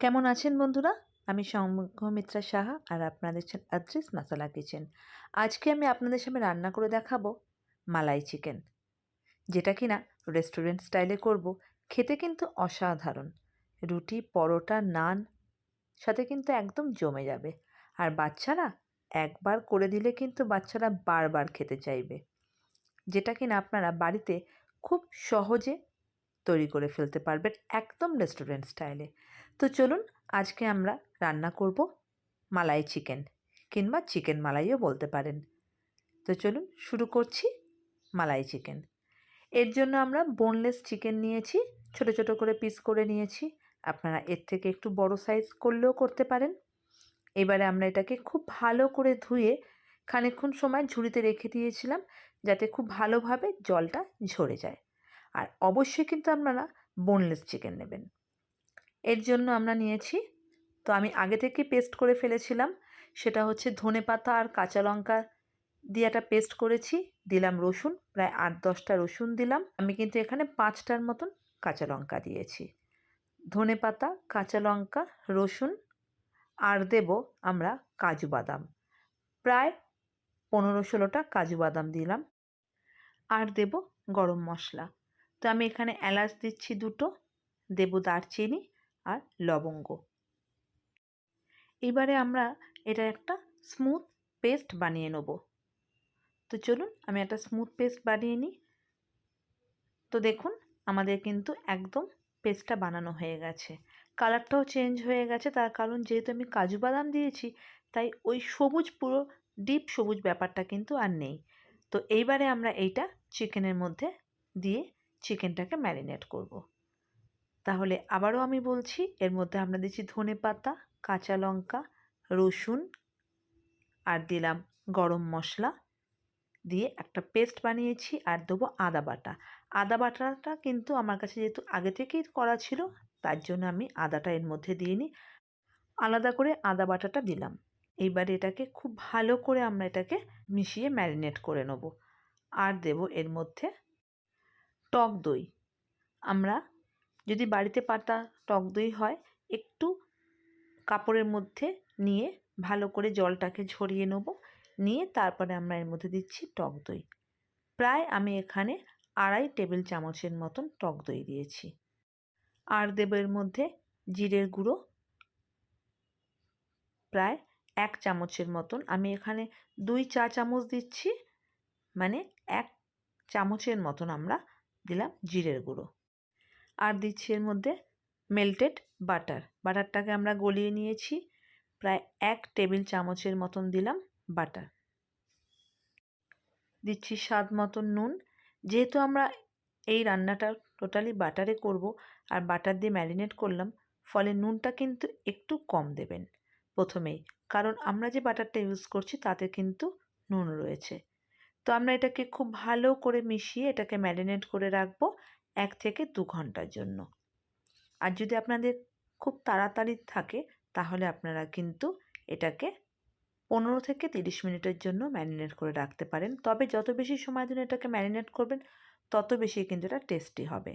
কেমন আছেন বন্ধুরা? আমি সংঘমিত্রা সাহা আর আপনারা দেখছেন আদ্রিস মশালা কিচেন। আজকে আমি আপনাদের সামনে রান্না করে দেখাবো মালাই চিকেন, যেটা কিনা রেস্টুরেন্ট স্টাইলে করব। খেতে কিন্তু অসাধারণ। রুটি, পরোটা, নান, সাথে কিন্তু একদম জমে যাবে। আর বাচ্চারা একবার করে দিলে কিন্তু বাচ্চারা বারবার খেতে চাইবে। যেটা কিনা আপনারা বাড়িতে খুব সহজে তৈরি করে ফেলতে পারবেন একদম রেস্টুরেন্ট স্টাইলে। তো চলুন আজকে আমরা রান্না করব মালাই চিকেন কিংবা চিকেন মালাইও বলতে পারেন। তো চলুন শুরু করছি মালাই চিকেন। এর জন্য আমরা বোনলেস চিকেন নিয়েছি, ছোট ছোট করে পিস করে নিয়েছি। আপনারা এর থেকে একটু বড় সাইজ করলেও করতে পারেন। এবারে আমরা এটাকে খুব ভালো করে ধুয়ে খানিকক্ষণ সময় ঝুড়িতে রেখে দিয়েছিলাম যাতে খুব ভালোভাবে জলটা ঝরে যায়। আর অবশ্যই কিন্তু আপনারা বোনলেস চিকেন নেবেন। এর জন্য আমরা নিয়েছি। তো আমি আগে থেকে পেস্ট করে ফেলেছিলাম। সেটা হচ্ছে ধনে পাতা আর কাঁচা লঙ্কা দিয়ে একটা পেস্ট করেছি। দিলাম রসুন, প্রায় আট দশটা রসুন দিলাম। আমি কিন্তু এখানে পাঁচটার মতন কাঁচা লঙ্কা দিয়েছি। ধনে পাতা, কাঁচা লঙ্কা, রসুন আর দেব আমরা কাজু বাদাম। প্রায় পনেরো ষোলোটা কাজু বাদাম দিলাম। আর দেব গরম মশলা। তো আমি এখানে এলাচ দিচ্ছি দুটো, দেব দারচিনি আর লবঙ্গ। এবারে আমরা এটা একটা স্মুথ পেস্ট বানিয়ে নেব। তো চলুন আমি একটা স্মুথ পেস্ট বানিয়ে নিই। তো দেখুন, আমাদের কিন্তু একদম পেস্টটা বানানো হয়ে গেছে। কালারটাও চেঞ্জ হয়ে গেছে, তার কারণ যেহেতু আমি কাজু বাদাম দিয়েছি, তাই ওই সবুজ পুরো ডিপ সবুজ ব্যাপারটা কিন্তু আর নেই। তো এইবারে আমরা এইটা চিকেনের মধ্যে দিয়ে চিকেনটাকে ম্যারিনেট করব। তাহলে আবারও আমি বলছি, এর মধ্যে আমরা দিচ্ছি ধনে পাতা, কাঁচা লঙ্কা, রসুন আর দিলাম গরম মশলা। দিয়ে একটা পেস্ট বানিয়েছি আর দেবো আদা বাটা। আদা বাটাটা কিন্তু আমার কাছে যেহেতু আগে থেকেই করা ছিল, তার জন্য আমি আদাটা এর মধ্যে দিয়ে নিই। আলাদা করে আদা বাটাটা দিলাম। এইবার এটাকে খুব ভালো করে আমরা এটাকে মিশিয়ে ম্যারিনেট করে নেব। আর দেব এর মধ্যে টক দই। আমরা যদি বাড়িতে পাতা, টক দই হয়, একটু কাপড়ের মধ্যে নিয়ে ভালো করে জলটাকে ঝরিয়ে নেব। নিয়ে তারপরে আমরা এর মধ্যে দিচ্ছি টক দই। প্রায় আমি এখানে আড়াই টেবিল চামচের মতন টক দই দিয়েছি। আর দেব এর মধ্যে জিরের গুঁড়ো। প্রায় এক চামচের মতন আমি এখানে দুই চা চামচ দিচ্ছি। মানে এক চামচের মতন আমরা দিলাম জিরের গুঁড়ো। আর দিচ্ছি এর মধ্যে মেল্টেড বাটার বাটারটাকে আমরা গলিয়ে নিয়েছি। প্রায় এক টেবিল চামচের মতন দিলাম বাটার দিচ্ছি স্বাদ মতন নুন। যেহেতু আমরা এই রান্নাটা টোটালি বাটারে করব আর বাটার দিয়ে ম্যারিনেট করলাম, ফলে নুনটা কিন্তু একটু কম দেবেন প্রথমেই। কারণ আমরা যে বাটারটা ইউজ করছি তাতে কিন্তু নুন রয়েছে। তো আমরা এটাকে খুব ভালো করে মিশিয়ে এটাকে ম্যারিনেট করে রাখব। এক থেকে দু ঘণ্টার জন্য। আর যদি আপনাদের খুব তাড়াতাড়ি থাকে, তাহলে আপনারা কিন্তু এটাকে পনেরো থেকে তিরিশ মিনিটের জন্য ম্যারিনেট করে রাখতে পারেন। তবে যত বেশি সময় ধরে এটাকে ম্যারিনেট করবেন, তত বেশি কিন্তু এটা টেস্টি হবে।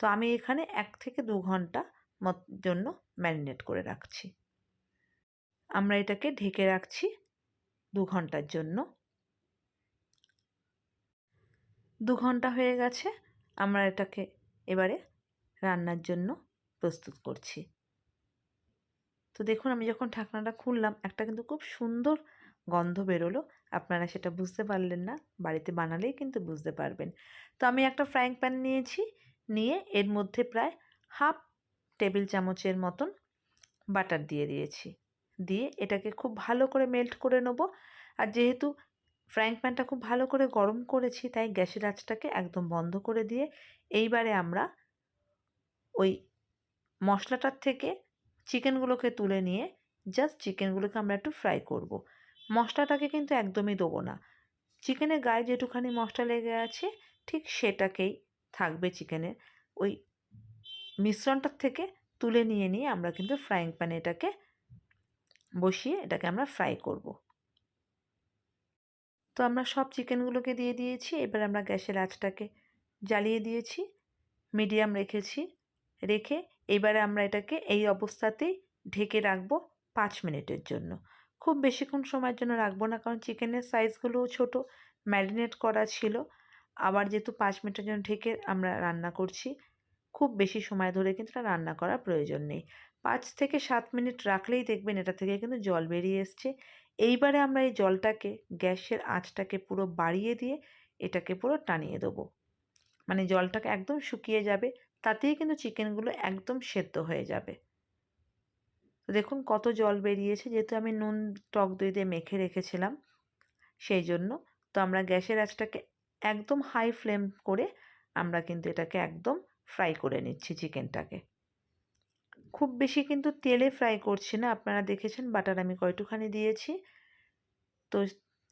তো আমি এখানে এক থেকে দু ঘণ্টা মত জন্য ম্যারিনেট করে রাখছি। আমরা এটাকে ঢেকে রাখছি দু ঘণ্টার জন্য। দু ঘণ্টা হয়ে গেছে। আমরা এটাকে এবারে রান্নার জন্য প্রস্তুত করছি। তো দেখুন, আমি যখন ঢাকনাটা খুললাম, একটা কিন্তু খুব সুন্দর গন্ধ বেরোলো। আপনারা সেটা বুঝতে পারলেন না, বাড়িতে বানালেই কিন্তু বুঝতে পারবেন। তো আমি একটা ফ্রাইং প্যান নিয়েছি, নিয়ে এর মধ্যে প্রায় হাফ টেবিল চামচের মতন বাটার দিয়ে দিয়েছি। দিয়ে এটাকে খুব ভালো করে মেল্ট করে নেব। আর যেহেতু ফ্রাইং প্যানটা খুব ভালো করে গরম করেছি, তাই গ্যাসের আঁচটাকে একদম বন্ধ করে দিয়ে এইবারে আমরা ওই মশলাটার থেকে চিকেনগুলোকে তুলে নিয়ে জাস্ট চিকেনগুলোকে আমরা একটু ফ্রাই করব। মশলাটাকে কিন্তু একদমই দেবো না চিকেনের গায়ে যেটুখানি মশলা লেগে আছে, ঠিক সেটাকেই থাকবে চিকেনের ওই মিশ্রণটার থেকে তুলে নিয়ে নিয়ে আমরা কিন্তু ফ্রাইং প্যানে এটাকে বসিয়ে এটাকে আমরা ফ্রাই করব। তো আমরা সব চিকেনগুলোকে দিয়ে দিয়েছি, এবার আমরা গ্যাসের আঁচটাকে জ্বালিয়ে দিয়েছি, মিডিয়াম রেখেছি, রেখে এবারে আমরা এটাকে এই অবস্থাতেই ঢেকে রাখব পাঁচ মিনিটের জন্য। খুব বেশিক্ষণ সময়ের জন্য রাখব না, কারণ চিকেনের সাইজগুলোও ছোটো, ম্যারিনেট করা ছিল। আবার যেহেতু পাঁচ মিনিটের জন্য ঢেকে আমরা রান্না করছি, খুব বেশি সময় ধরে কিন্তু এটা রান্না করার প্রয়োজন নেই। পাঁচ থেকে সাত মিনিট রাখলেই দেখবেন এটা থেকে কিন্তু জল বেরিয়ে এসছে। এইবারে আমরা এই জলটাকে, গ্যাসের আঁচটাকে পুরো বাড়িয়ে দিয়ে এটাকে পুরো টানিয়ে দেবো। মানে জলটাকে একদম শুকিয়ে যাবে, তাতেই কিন্তু চিকেনগুলো একদম সেদ্ধ হয়ে যাবে। তো দেখুন কত জল বেরিয়েছে, যেহেতু আমি নুন টক দই দিয়ে মেখে রেখেছিলাম, সেই জন্য। তো আমরা গ্যাসের আঁচটাকে একদম হাই ফ্লেম করে আমরা কিন্তু এটাকে একদম ফ্রাই করে নিচ্ছি চিকেনটাকে। খুব বেশি কিন্তু তেলে ফ্রাই করছি না। আপনারা দেখেছেন বাটার আমি কয়টুখানি দিয়েছি। তো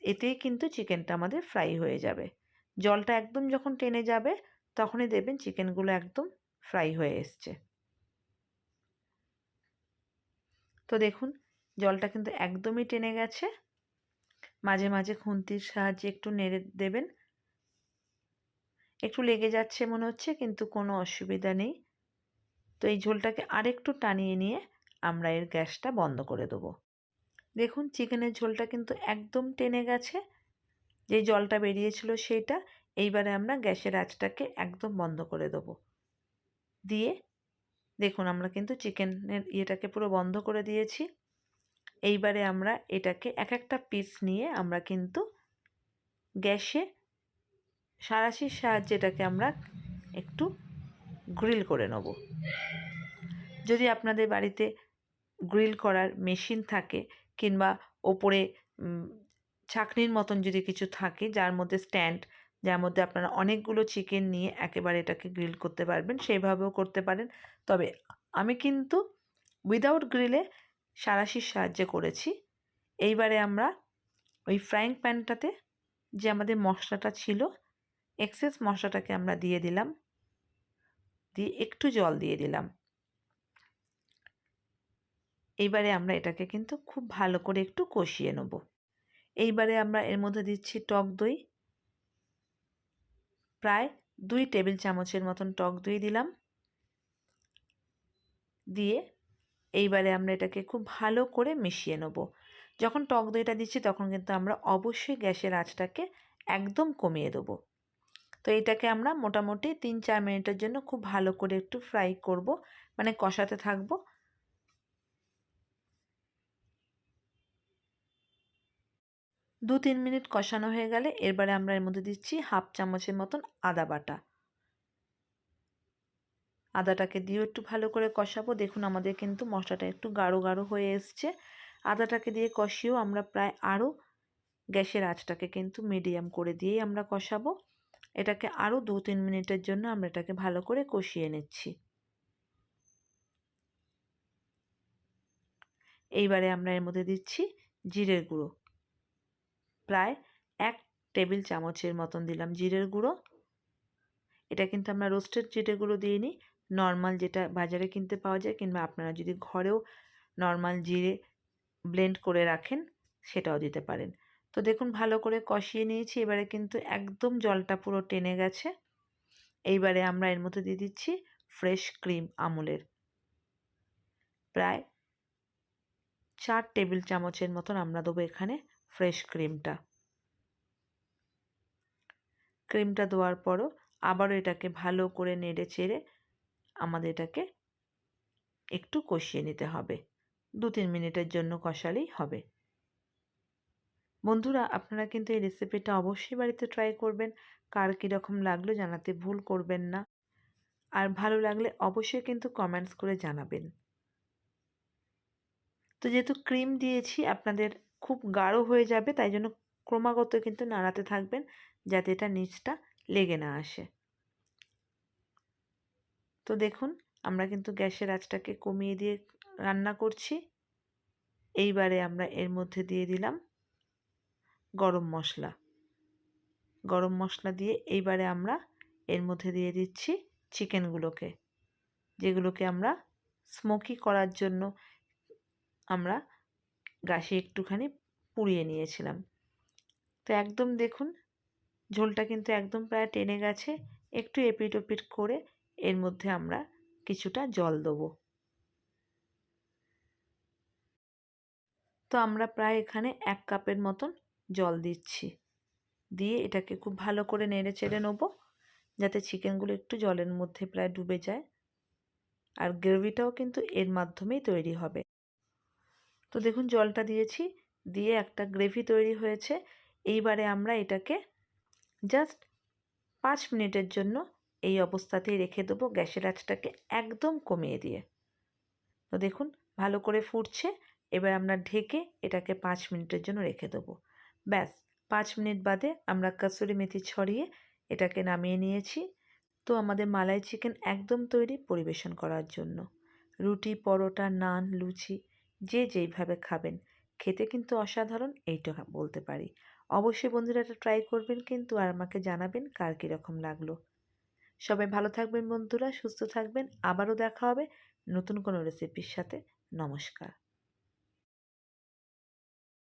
এতেই কিন্তু চিকেনটা আমাদের ফ্রাই হয়ে যাবে। জলটা একদম যখন টেনে যাবে, তখনই দেবেন চিকেনগুলো একদম ফ্রাই হয়ে এসছে। তো দেখুন, জলটা কিন্তু একদমই টেনে গেছে। মাঝে মাঝে খুন্তির সাহায্যে একটু নেড়ে দেবেন। একটু লেগে যাচ্ছে মনে হচ্ছে, কিন্তু কোনো অসুবিধা নেই। তো এই ঝোলটাকে আরেকটু টানিয়ে নিয়ে আমরা এর গ্যাসটা বন্ধ করে দেবো। দেখুন চিকেনের ঝোলটা কিন্তু একদম টেনে গেছে। যে জলটা বেরিয়েছিল সেইটা এইবারে আমরা গ্যাসের আঁচটাকে একদম বন্ধ করে দেবো। দিয়ে দেখুন আমরা কিন্তু চিকেনের ইয়েটাকে পুরো বন্ধ করে দিয়েছি। এইবারে আমরা এটাকে এক একটা পিস নিয়ে আমরা কিন্তু গ্যাসে সারাশির সাহায্যে এটাকে আমরা একটু গ্রিল করে নেব। যদি আপনাদের বাড়িতে গ্রিল করার মেশিন থাকে কিংবা ওপরে ছাকনির মতন যদি কিছু থাকে যার মধ্যে স্ট্যান্ড, যার মধ্যে আপনারা অনেকগুলো চিকেন নিয়ে একেবারে এটাকে গ্রিল করতে পারবেন সেইভাবেও করতে পারেন। তবে আমি কিন্তু উইদাউট গ্রিলে সারাশির সাহায্যে করেছি। এইবারে আমরা ওই ফ্রাইং প্যানটাতে যে আমাদের মশলাটা ছিল এক্সেস মশলাটাকে আমরা দিয়ে দিলাম। দিয়ে একটু জল দিয়ে দিলাম। এইবারে আমরা এটাকে কিন্তু খুব ভালো করে একটু কষিয়ে নেব। এইবারে আমরা এর মধ্যে দিচ্ছি টক দই। প্রায় দুই টেবিল চামচের মতন টক দই দিলাম। দিয়ে এইবারে আমরা এটাকে খুব ভালো করে মিশিয়ে নেব। যখন টক দইটা দিচ্ছি তখন কিন্তু আমরা অবশ্যই গ্যাসের আঁচটাকে একদম কমিয়ে দেবো। তো এটাকে আমরা মোটামুটি তিন চার মিনিটের জন্য খুব ভালো করে একটু ফ্রাই করব। মানে কষাতে থাকব। দু তিন মিনিট কষানো হয়ে গেলে এরবারে আমরা এর মধ্যে দিচ্ছি হাফ চামচের মতন আদা বাটা। আদাটাকে দিয়েও একটু ভালো করে কষাবো। দেখুন আমাদের কিন্তু মশলাটা একটু গাঢ় গাঢ় হয়ে এসছে। আদাটাকে দিয়ে কষিয়েও আমরা প্রায় আরও গ্যাসের আঁচটাকে কিন্তু মিডিয়াম করে দিয়েই আমরা কষাবো। এটাকে আরও দু তিন মিনিটের জন্য আমরা এটাকে ভালো করে কষিয়ে নিচ্ছি। এইবারে আমরা এর মধ্যে দিচ্ছি জিরের গুঁড়ো। প্রায় এক টেবিল চামচের মতন দিলাম জিরের গুঁড়ো। এটা কিন্তু আমরা রোস্টেড জিরে গুঁড়ো দিইনি, নর্মাল যেটা বাজারে কিনতে পাওয়া যায় কিংবা আপনারা যদি ঘরেও নর্মাল জিরে ব্লেন্ড করে রাখেন, সেটাও দিতে পারেন। তো দেখুন ভালো করে কষিয়ে নিয়েছি। এবারে কিন্তু একদম জলটা পুরো টেনে গেছে। এইবারে আমরা এর মধ্যে দিয়ে দিচ্ছি ফ্রেশ ক্রিম আমুলের। প্রায় চার টেবিল চামচের মতন আমরা দেবো এখানে ফ্রেশ ক্রিমটা। ক্রিমটা দেওয়ার পরও আবারও এটাকে ভালো করে নেড়ে চেড়ে আমাদের এটাকে একটু কষিয়ে নিতে হবে। দু তিন মিনিটের জন্য কষালেই হবে। বন্ধুরা, আপনারা কিন্তু এই রেসিপিটা অবশ্যই বাড়িতে ট্রাই করবেন। কার কীরকম লাগল জানাতে ভুল করবেন না। আর ভালো লাগলে অবশ্যই কিন্তু কমেন্টস করে জানাবেন। তো যেহেতু ক্রিম দিয়েছি, আপনাদের খুব গাঢ় হয়ে যাবে, তাই জন্য ক্রমাগত কিন্তু নাড়াতে থাকবেন যাতে এটা নিচটা লেগে না আসে। তো দেখুন, আমরা কিন্তু গ্যাসের আঁচটাকে কমিয়ে দিয়ে রান্না করছি। এইবারে আমরা এর মধ্যে দিয়ে দিলাম গরম মশলা। গরম মশলা দিয়ে এইবারে আমরা এর মধ্যে দিয়ে দিচ্ছি চিকেনগুলোকে, যেগুলোকে আমরা স্মোকি করার জন্য আমরা গাছে একটুখানি পুড়িয়ে নিয়েছিলাম। তো একদম দেখুন, ঝোলটা কিন্তু একদম প্রায় টেনে গেছে, একটু এপিট ওপিট করে এর মধ্যে আমরা কিছুটা জল দেবো। তো আমরা প্রায় এখানে এক কাপের মতন জল দিচ্ছি। দিয়ে এটাকে খুব ভালো করে নেড়ে চেড়ে নেব, যাতে চিকেনগুলো একটু জলের মধ্যে প্রায় ডুবে যায়। আর গ্রেভিটাও কিন্তু এর মাধ্যমেই তৈরি হবে। তো দেখুন, জলটা দিয়েছি, দিয়ে একটা গ্রেভি তৈরি হয়েছে। এইবারে আমরা এটাকে জাস্ট পাঁচ মিনিটের জন্য এই অবস্থাতেই রেখে দেবো গ্যাসের আঁচটাকে একদম কমিয়ে দিয়ে। তো দেখুন, ভালো করে ফুটছে। এবার আমরা ঢেকে এটাকে পাঁচ মিনিটের জন্য রেখে দেবো। ব্যাস, পাঁচ মিনিট বাদে আমরা কাসুরি মেথি ছড়িয়ে এটাকে নামিয়ে নিয়েছি। তো আমাদের মালাই চিকেন একদম তৈরি পরিবেশন করার জন্য। রুটি, পরোটা, নান, লুচি, যে যেইভাবে খাবেন, খেতে কিন্তু অসাধারণ এইটা বলতে পারি। অবশ্যই বন্ধুরা এটা ট্রাই করবেন কিন্তু আর আমাকে জানাবেন কার কীরকম লাগল। সবাই ভালো থাকবেন বন্ধুরা, সুস্থ থাকবেন, আবারও দেখা হবে নতুন কোনো রেসিপির সাথে। নমস্কার।